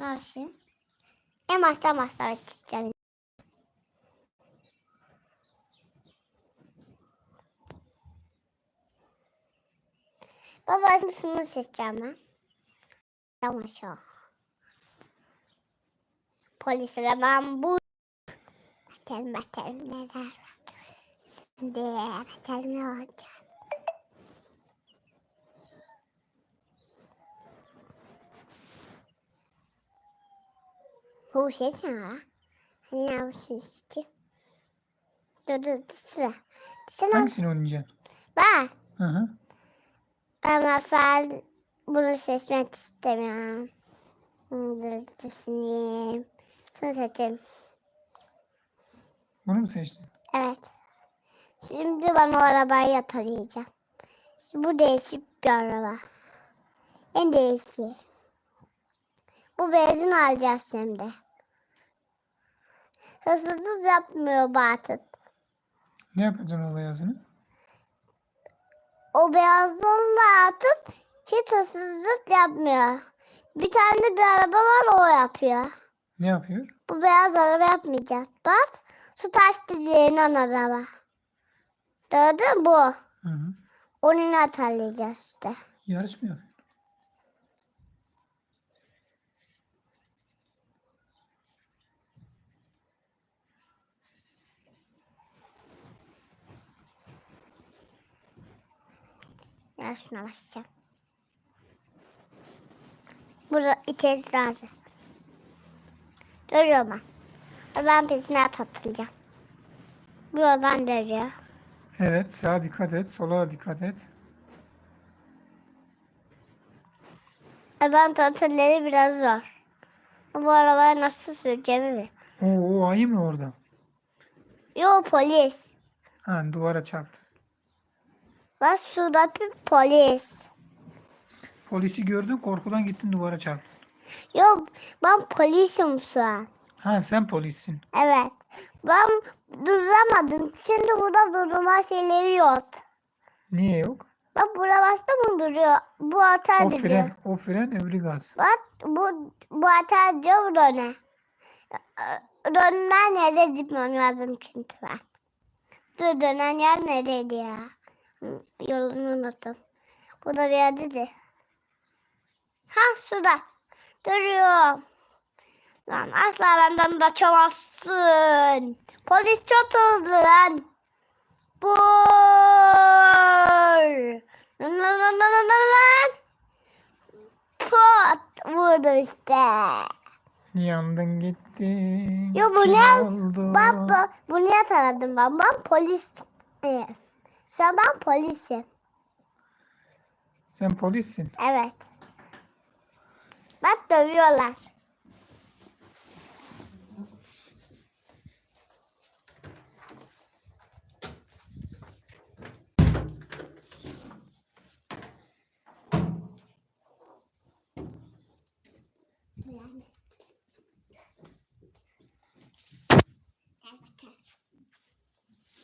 Nasıl? En baştan başlamak istiyorum. Baba şimdi şunu seçeceğim ben. Tamam şu. Polis hemen bu. Bakalım bakalım neler var. Şimdi bakalım ne olacak. Bu şey sana. Hani ne yapıyorsun işte? Dur dur sıra. Sıra Hangisini oynayacaksın? ben. Hı hı. Ama ben bunu seçmek istemiyorum. Dur düşüneyim. Şunu seçeyim. Bunu mu seçtin? Evet. Şimdi ben o arabayı yakalayacağım. Şimdi bu değişik bir araba. En değişik. Bu benzin alacağız şimdi. Hırsızlık yapmıyor Batı. Ne yapacaksın o beyazını? O beyazlarla atıp hiç hırsızlık yapmıyor. Bir tane bir araba var o yapıyor. Ne yapıyor? Bu beyaz araba yapmayacak. Bak su taş diyenen araba. Gördün mü bu? Hı hı. Onu atarlayacağız işte. Yarış Yarısına başlayacağım. Burada içerisi lazım. Duruyor ben. Ben peşine atılacağım. Bu yoldan dönüyor. Evet sağa dikkat et. Sola dikkat et. Ben tatılleri biraz zor. Bu arabayı nasıl süreceğimi bil. Oo, o ayı mı orada? Yo polis. Ha duvara çarptı. Ben sudaki polis. Polisi gördün korkudan gittin duvara çarptın. Yo ben polisim şu an. Ha sen polissin. Evet. Ben duramadım. Şimdi burada durma şeyleri yok. Niye yok? Bak burada bastı mı duruyor. Bu atar O diyor. fren, o fren öbürü gaz. Bak bu bu atar diyor bu döne. Dönen yere gitmem lazım çünkü ben. Dur dönen yer nereydi ya? Yolunu unuttum. Bu da bir yerdeydi. Ha suda. Duruyor. Lan asla benden kaçamazsın. Polis çok hızlı lan. Vur. Lan lan lan lan lan lan. Pot vurdum işte. Yandın gittin. Yo bu ne? Bak bu, niye taradım ben? Ben polis. Evet. Şu an ben polisim. Sen polissin. Evet. Bak dövüyorlar.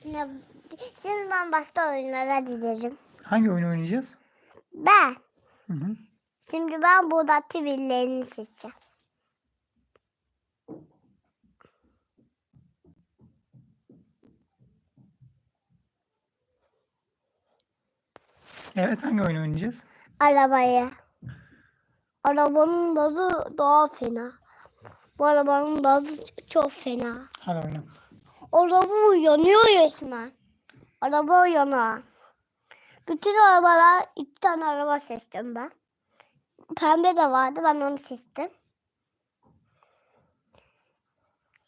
Ne- Şimdi ben başka oyunlara giderim. Hangi oyunu oynayacağız? Ben. Hı hı. Şimdi ben buradaki birilerini seçeceğim. Evet hangi oyunu oynayacağız? Arabayı. Arabanın gazı daha fena. Bu arabanın gazı çok fena. Hadi oyna. Araba yanıyor resmen. Araba yanıyor. Bütün arabalar, iki tane araba seçtim ben. Pembe de vardı, ben onu seçtim.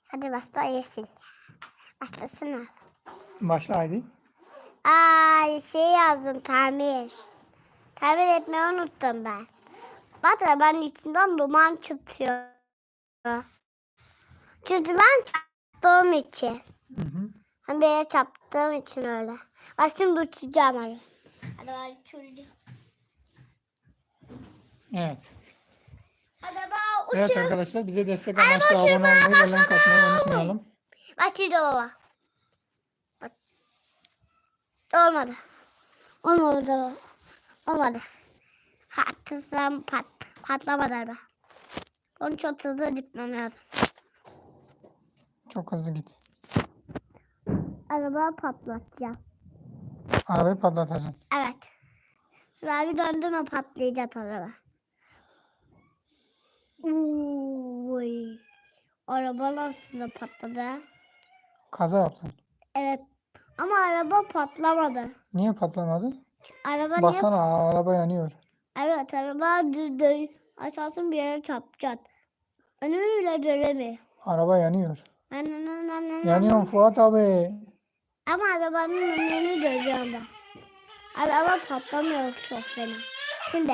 Hadi başla yesin. Başlasın Başla haydi. Ay şey yazdım tamir. Tamir etmeyi unuttum ben. Bak da ben içinden duman çıkıyor. Çünkü ben çarptığım için. Hı hı. Hem böyle çarptığım için öyle. Bak şimdi uçacağım hadi. Hadi ben uçurdum. Evet. Hadi ben Evet arkadaşlar bize destek amaçlı abone olmayı ve like atmayı unutmayalım. Şimdi baba. Bak. Olmadı. Olmadı baba. Olmadı. Ha kızım pat, patlamadı araba. Onu çok hızlı gitmem lazım. Çok hızlı git. Araba patlatacağım. Arabayı patlatacaksın. Evet. Şuraya bir döndüm mü patlayacak araba. Uy. Araba nasıl patladı? Kaza yaptın. Evet. Ama araba patlamadı. Niye patlamadı? Araba niye? Baksana araba yanıyor. Evet araba dön, aşağısın bir yere çarpacak. Önümü bile göremiyor. Araba yanıyor. Yanıyor. Yanıyor Fuat abi. Ama arabanın önünü görüyorum ben. Araba patlamıyor çok fena. Şimdi.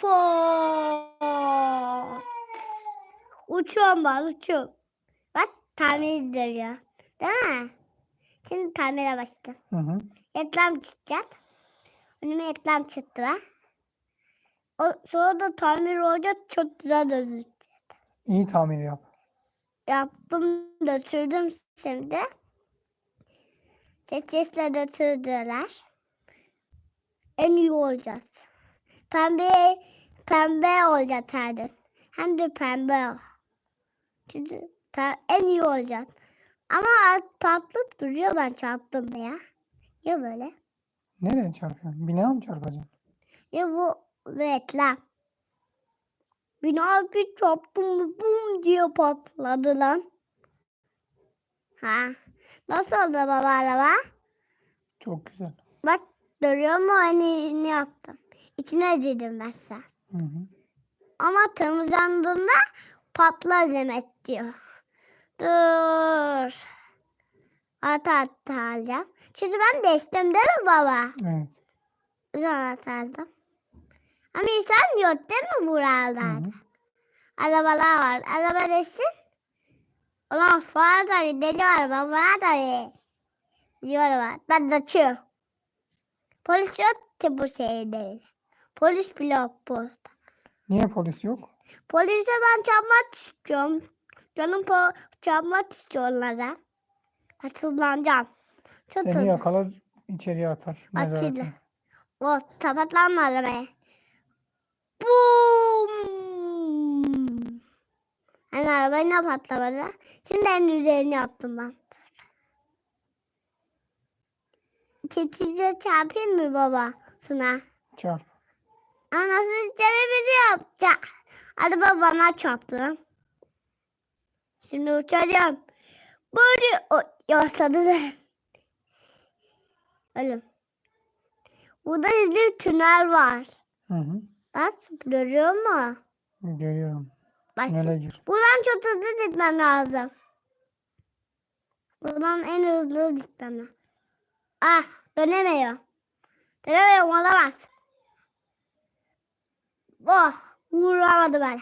Pot. Uçuyorum ben uçuyorum. Bak tamir ediyor. Değil mi? Şimdi tamire başladım. Hı hı. Reklam çıkacak. Önüme reklam çıktı be. O, sonra da tamir olacak çok güzel gözükecek. İyi tamir yap. Yaptım götürdüm şimdi. Sesle götürdüler. En iyi olacağız. Pembe pembe olacak her gün. Hem de pembe. pe- en iyi olacak. Ama patlıp duruyor ben çarptım ya. Ya böyle. Nereye çarpıyorsun? Bina mı çarpacaksın? Ya bu reklam. Bina bir çarptım bum diye patladı lan. Ha. Nasıl oldu baba araba? Çok güzel. Bak görüyor mu hani ne yaptım. İçine girdim ben sen. Hı hı. Ama temizlendiğinde patlar demek diyor. Dur. Ata ata alacağım. Şimdi ben de istem değil mi baba? Evet. Sonra atardım. Ama insan yok değil mi Hı buralarda? hı. Arabalar var. Araba desin. Ulan var tabii. Deli var. Baba tabii. Diyor var. Ben de açıyor. Polis yok ki bu şehirde. Polis bile yok burada. Niye polis yok? Polise ben çarpmak istiyorum. Canım po çarpmak istiyorlar. Hatırlanacağım. Çok Seni yakalar içeriye atar. Mezarete. Atilla. O kapatlanma arabaya. Bum. Yani arabayı ne patlamadı? Şimdi en üzerini yaptım ben. Tetize çarpayım mı babasına? Çarp. Anası çevirebiliyor. Ya, araba bana çarptı. Şimdi uçacağım. Böyle yasladı da. Ölüm. Burada yüzlü tünel var. Hı hı. Bak görüyor mu? Görüyorum. Gir. Buradan çok hızlı gitmem lazım. Buradan en hızlı gitmem lazım. Ah dönemiyor. Dönemiyorum olamaz. Oh vuramadı bana.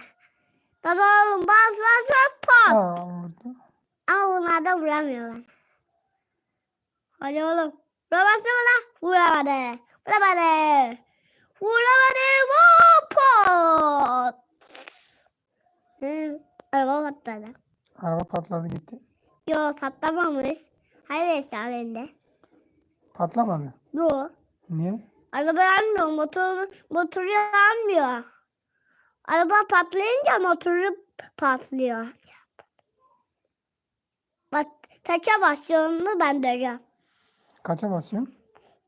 Bas oğlum bas bas bas pat. Aa vurdu. Ama bunlarda vuramıyor ben. Hadi oğlum. Vuramazsın lan? Vuramadı. Vuramadı. Vuramadı. Vur pat. Hı, araba patladı. Araba patladı gitti. Yo patlamamış. Hayır esrarende. Patlamadı. Yo. Niye? Araba yanmıyor. Motor, motoru yanmıyor. Araba patlayınca motoru patlıyor. Bak taça basıyorunu ben görüyorum. Kaça basıyorsun?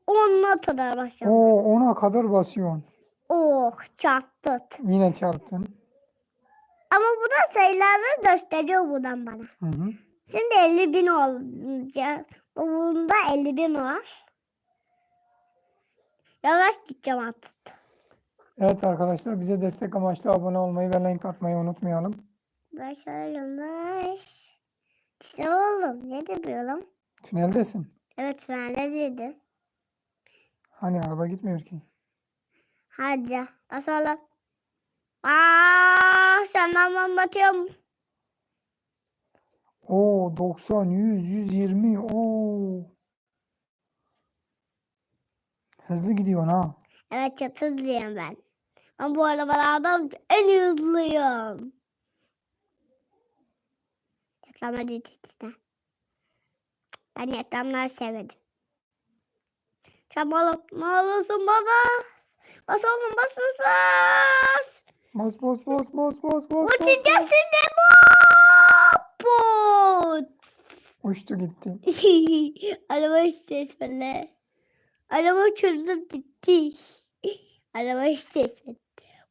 Onunla kadar basıyorum. Oo ona kadar basıyorsun. Oh çarptık. Yine çarptın. Ama bu da sayıları gösteriyor buradan bana. Hı hı. Şimdi 50 bin olacak. Bunda 50 bin var. Yavaş gideceğim artık. Evet arkadaşlar bize destek amaçlı abone olmayı ve like atmayı unutmayalım. Başaralım baş. İşte oğlum ne yapıyorum? Tüneldesin. Evet ben ne dedim? Hani araba gitmiyor ki. Hadi basalım. Aa, senden ben batıyorum. Oo 90, 100, 120. Oo. Hızlı gidiyorsun ha. Evet çok hızlıyım ben. Ben bu arabalardan en hızlıyım. Reklama işte. Ben reklamları sevmedim. Çabuk ne olursun bas. Bas oğlum bas bas bas. Bas bas bas bas bas bas. Uçacağım şimdi bu. Uçtu gitti. Araba ses böyle. Araba uçurdum gitti. Araba ses.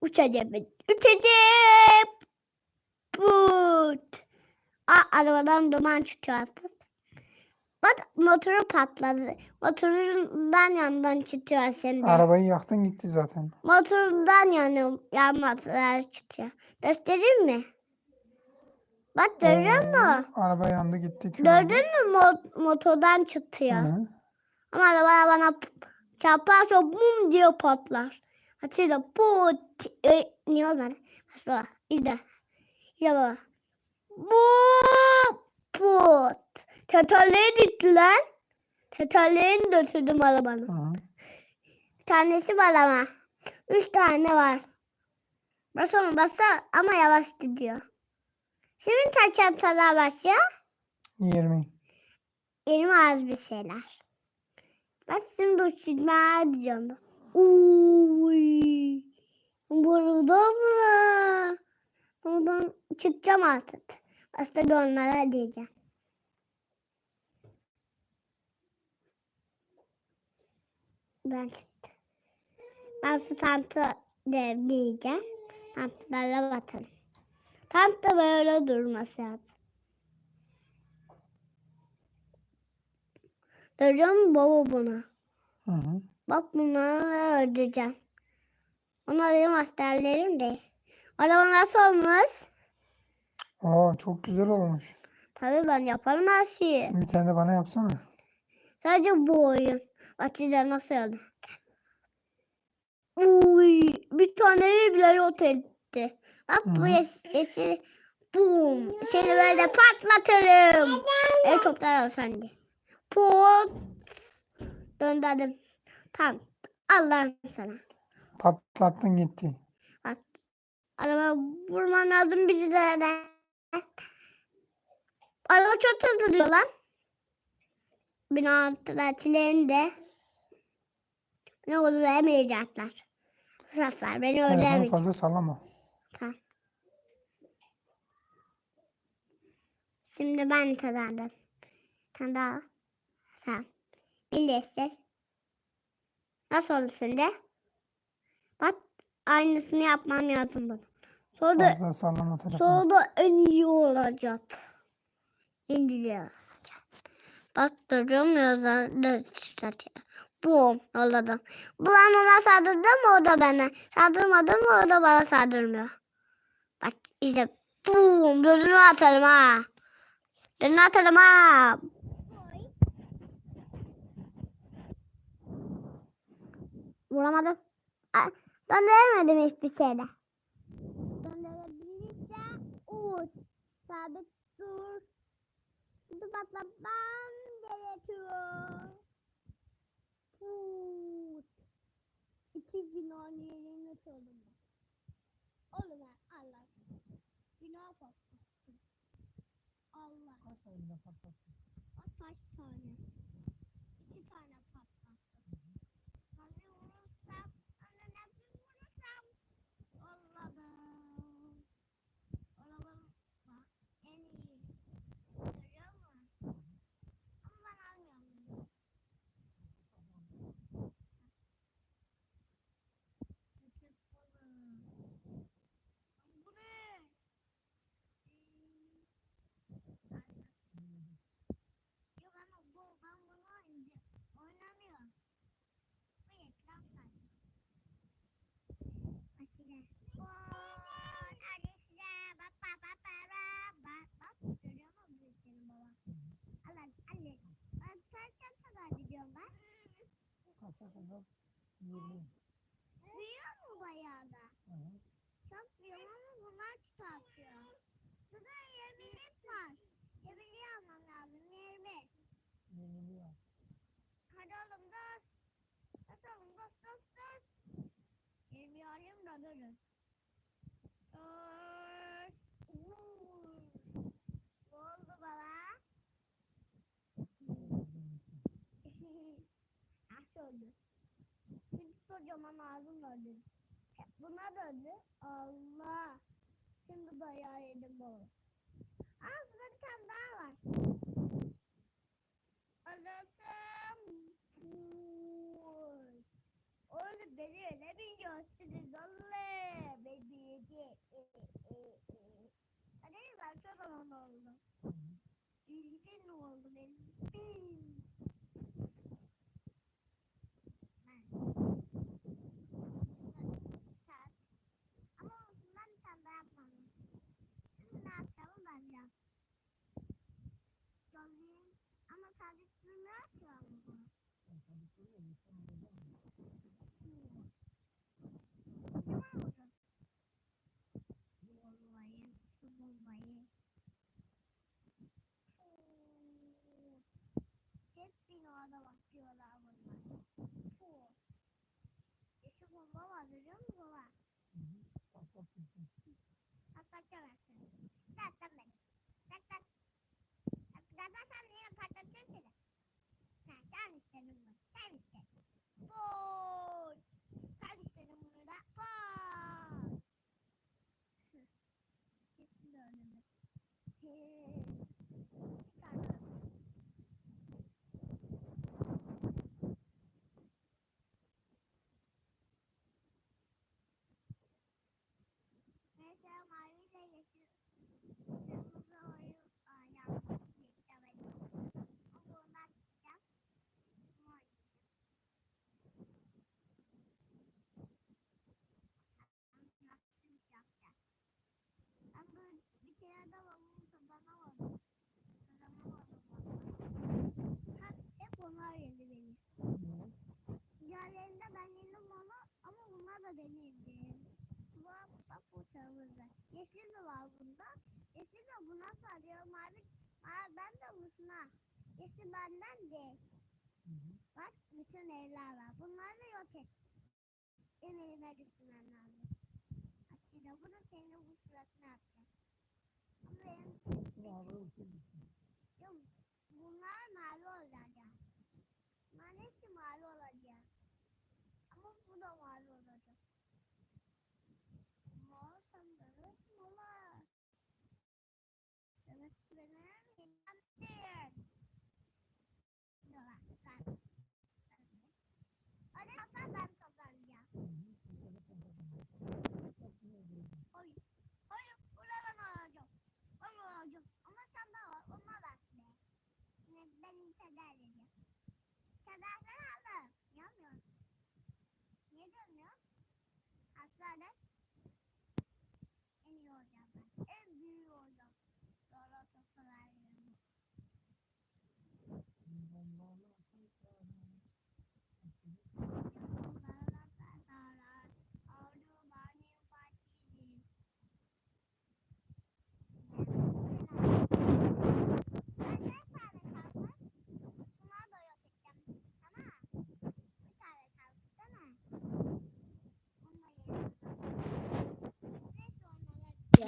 Uçacağım ben. Uçacağım. Put. Aa, arabadan duman çıkıyor artık. Bak motoru patladı. Motorundan yandan çıkıyor senin. Arabayı yaktın gitti zaten. Motorundan yanıyor. Yanmadılar çıkıyor. Göstereyim mi? Bak görüyor musun? Araba yandı gitti. oldu. Gördün mü Mo- motordan çıkıyor. Hı. Ama araba bana çarparsa bum diye patlar. Atıyla put. E, niye olmadı? Bak baba. İzle. İzle baba. Bu put. Tekerleği gitti lan. Tekerleğini götürdüm arabanın. Hı. Bir tanesi var ama. Üç tane var. Bas onu basar ama yavaş gidiyor. Şimdi kaç hatalar başlıyor? 20. Benim az bir şeyler. Ben şimdi uçurmaya gidiyorum. Uy. Burada mı? Buradan çıkacağım artık. Başta bir onlara diyeceğim. Ben çıktım. Ben su tantı devleyeceğim. Tantılara bakalım. Tant da böyle durması lazım. Musun baba bunu? Hı hı. Bak bunları öldüreceğim. Onlar benim askerlerim de. Araba nasıl olmuş? Aa çok güzel olmuş. Tabii ben yaparım her şeyi. Bir tane de bana yapsana. Sadece bu oyun. Size nasıl oldu? Uy, bir tane bile yok etti. Bak bu yeşil. Bum. Seni böyle patlatırım. Helikopter al sen de. Put. Döndürdüm. Tamam. Allah'ım sana. Patlattın gitti. Bak. Araba vurman lazım bizi de. Araba çok hızlı diyor lan. Bina de beni öldüremeyecekler. Bu sefer beni öldüremeyecek. fazla sallama. Tamam. Şimdi ben kazandım. Sen daha. Sen. Birleştir. Nasıl oldu şimdi? Bak aynısını yapmam lazım bunu. Sonra da, Fazla sallama telefonu. sonra da en iyi olacak. En iyi olacak. Bak duruyorum yazarda çıkartıyor. Bum yolladım. Bu lan ona saldırdı mı o da bana. Saldırmadı mı o da bana saldırmıyor. Bak işte bum gözünü atarım ha. Gözünü atarım ha. Vuramadım. Döndüremedim hiçbir şeyle. Döndürebilirse uç. Sabit dur. Kutu patlatmam gerekiyor. Put. İki binanın yerini söyledim. Oğlum ben Allah. Bina patlattım. Allah. Bak kaç tane. İki tane patlattım. Hani vurursam, hani ne bir vurursam. Allah'ım. Allah'ım. Bak en iyi. Görüyor musun? Ama ben almıyorum. Köpek balığı. Bu ne? Yok ama bu ben bunu oynayacağım. Oynamıyorum. Bu reklam sayfa. Bakayım. Vay, Alice, bak bak bak bak bak bak bak görüyor musun bu senin baba? Allah anne. Ben kaç kadar gidiyorum ben? Büyüyor mu bayağı da? Çok büyüyor ama bunlar çıkartıyor. Şurada 20'lik var. 20'liği almam lazım. 20. Hadi oğlum dur. Hadi oğlum dur dur dur. 20 alayım da durun. Dur. Uuu. Ne oldu baba? Nasıl oldu? Bir kocaman ağzım öldü. Buna döndü. Allah. Şimdi dayağı yedim bu. Aa burada bir tane daha var. Anasım. Oğlum beni öyle mi görsünüz Allah? Beni yedi. E, e, e. Hadi ben çok zaman oldu. Bilgin oldu benim. Sen. Ama bundan bir tane daha yapmalıyım. Şimdi ne yapacağımı ben yapacağım. Söyleyeyim. Ama sadece ne yapacağım bunu? Tamam mı? Bu bombayı, şu bombayı. Oo. Hep binada bakıyorlar bunlar. Oo. Yeşil bomba var görüyor musun baba? Patlatacağım seni. Patlat beni. Patlat. Patlatarsan yine patlatacağım seni. Ha, sen istedin bunu. Sen istedin. Boy. Sen istedin bunu da. Boy. Kesin de önümde. Çıkar. Mesela maviyle yeşil kırmızı oyu ayağım beklemedim. Ama ondan çıkacağım. Mor Ben böyle bir kere de babamı kazanamadım. Kazanamadım valla. Hep, hep onlar yendi beni. Diğerlerinde ben yendim onu ama bunlar da beni yendi. Bu kırmızı. Yeşil de var bunda. Yeşil de buna sarıyor. Mavi, mavi ben de buna. Yeşil benden değil. Bak bütün evler var. Bunları yok et. Benim elime düşürmem lazım. Aslında bunu senin bu suratına yapacağım. Ama benim yok. Bunlar mavi olacak. var olacak. Ama sen de öğretim ama. Demek ki ben öğrenmeyeceğim değil. Ne var? Hadi ben.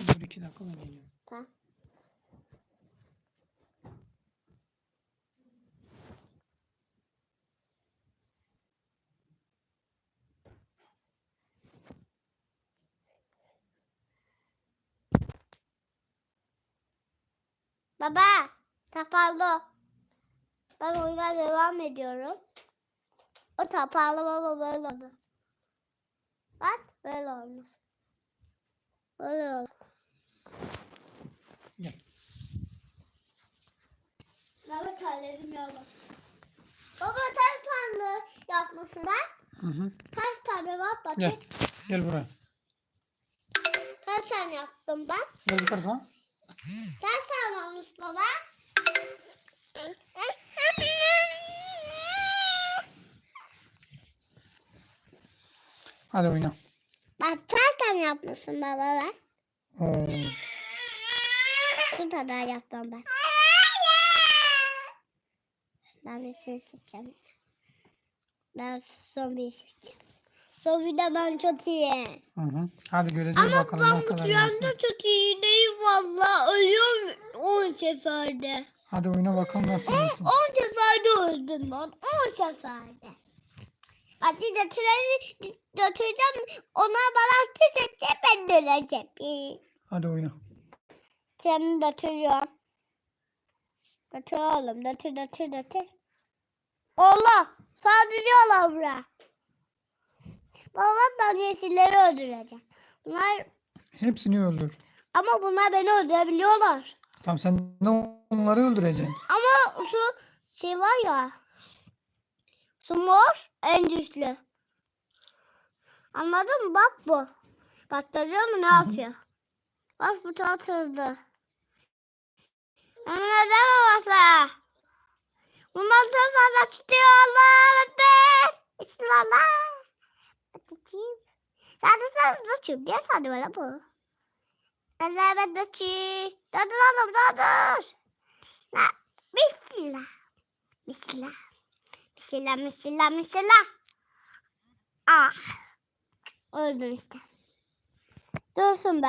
Dur iki dakika ben geliyorum. Tamam. Baba, tapaldo. Ben oyuna devam ediyorum. O tapaldı baba böyle oldu. Bak böyle olmuş. Böyle oldu. Gel. Baba terledim ya bak. Baba ters tane yapmasın ben. Hı hı. Ters tane var bak. Gel. Gel buraya. Ters tane yaptım ben. Gel bu tarafa. Ters tane olmuş baba. Hadi oyna. Bak ters tane yapmışsın baba ben. Oo. Şu kadar yaptım ben. Ben bir şey seçeceğim. Ben zombi seçeceğim. Zombi de ben çok iyi. Hı hı. Hadi göreceğiz Ama bakalım ben ne bu trende çok iyi değil valla. Ölüyorum 10 seferde. Hadi oyna bakalım nasıl iyisin. 10 seferde öldüm ben. 10 seferde. Hadi götürelim, götüreceğim. Ona bana çizecek ben döneceğim. Hadi oyna. Seni götürüyorum. Götür oğlum. Götür götür götür. Allah! Saldırıyorlar buraya. Baba ben yeşilleri öldüreceğim. Bunlar Hepsini öldür. ama bunlar beni öldürebiliyorlar. Tamam sen de onları öldüreceksin. Ama şu şey var ya. Su mor en güçlü. Anladın mı? Bak bu. Bak görüyor musun ne yapıyor? Bak bu çok hızlı. Hemen ödeme Bunlar çok fazla tutuyorlar. Ekber. Bismillah. Bakayım. Zaten sen tutuyorum. Niye sandı böyle bu? Ben de ben tutuyorum. Dur dur oğlum dur. La, Bismillah. Bismillah. Bismillah, bismillah, bismillah. Ah. Öldüm işte. Dursun be.